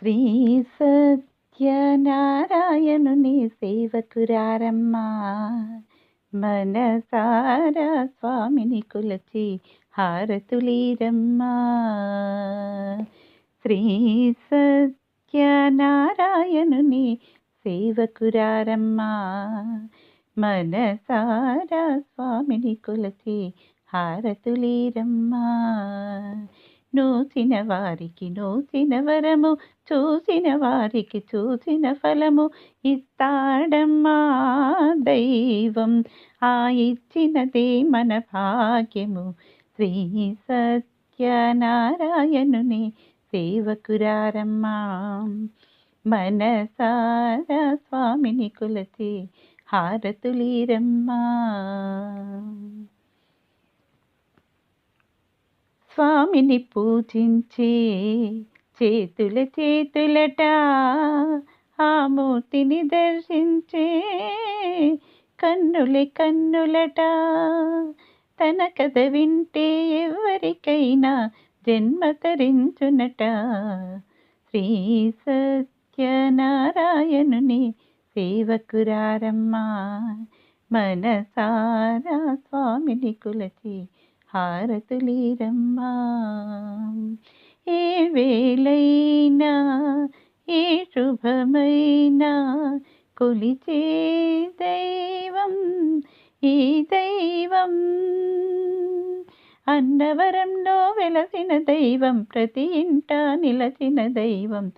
శ్రీ సత్యనారాయణుని సేవకురారమ్మా. మనసారా స్వామిని కులచి హారతులీరమ్మా. శ్రీ సత్యనారాయణుని సేవకురారమ్మా. మనసారా స్వామిని కొలచి హారతులీరమ్మా. నూచిన వారికి నూచిన వరము చూసిన వారికి చూసిన ఫలము. ఇస్తాడమ్మా దైవం ఆ ఇచ్చినదే మన భాగ్యము. శ్రీ సత్యనారాయణుని సేవకురారమ్మా. మనసారా స్వామిని కొలచి హారతులీరమ్మా. స్వామిని పూజించే చేతుల చేతులట ఆ మూర్తిని దర్శించే కన్నుల కన్నులట. తన కథ వింటే ఎవరికైనా జన్మ తరించునట. శ్రీ సత్యనారాయణుని సేవకురారమ్మ మనసారా స్వామిని కులచి హారతులీరమ్మా. ఏ వేళైనా ఏ శుభమైనా కొలిచే దైవం ఈ దైవం. అన్నవరంలో వెలసిన దైవం ప్రతి ఇంట నిలచిన దైవం.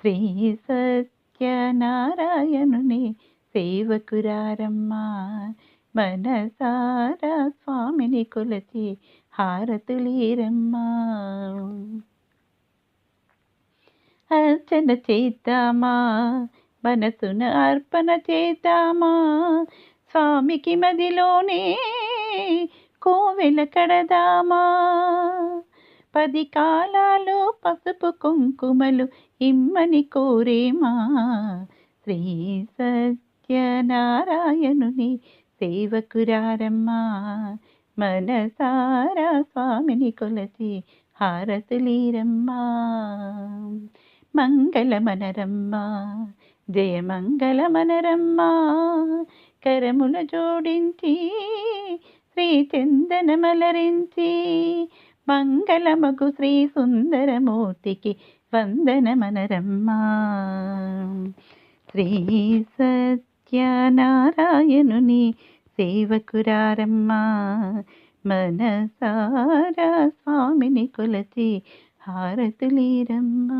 శ్రీ సత్యనారాయణుని సేవకురారమ్మా. మనసార స్వామిని కొలచి హారతులీరమ్మా. అర్చన చేద్దామా మనసున అర్పణ చేద్దామా స్వామికి మదిలోనే కోవెల కడదామా. పది కాలాలు పసుపు కుంకుమలు ఇమ్మని కోరేమా శ్రీ సత్యనారాయణుని సేవకురారమ్మా మనసారా స్వామిని కొలసి హారతులీరమ్మా మంగళమనరమ్మా జయమంగళమనరమ్మా కరముల జోడించి శ్రీ చందనమలరించి మంగళమగు శ్రీ సుందరమూర్తికి వందనమనరమ్మా శ్రీ సత్ సత్యనారాయణుని సేవకురారమ్మ. మనసారా స్వామిని కొలచి హారతులీరమ్మ.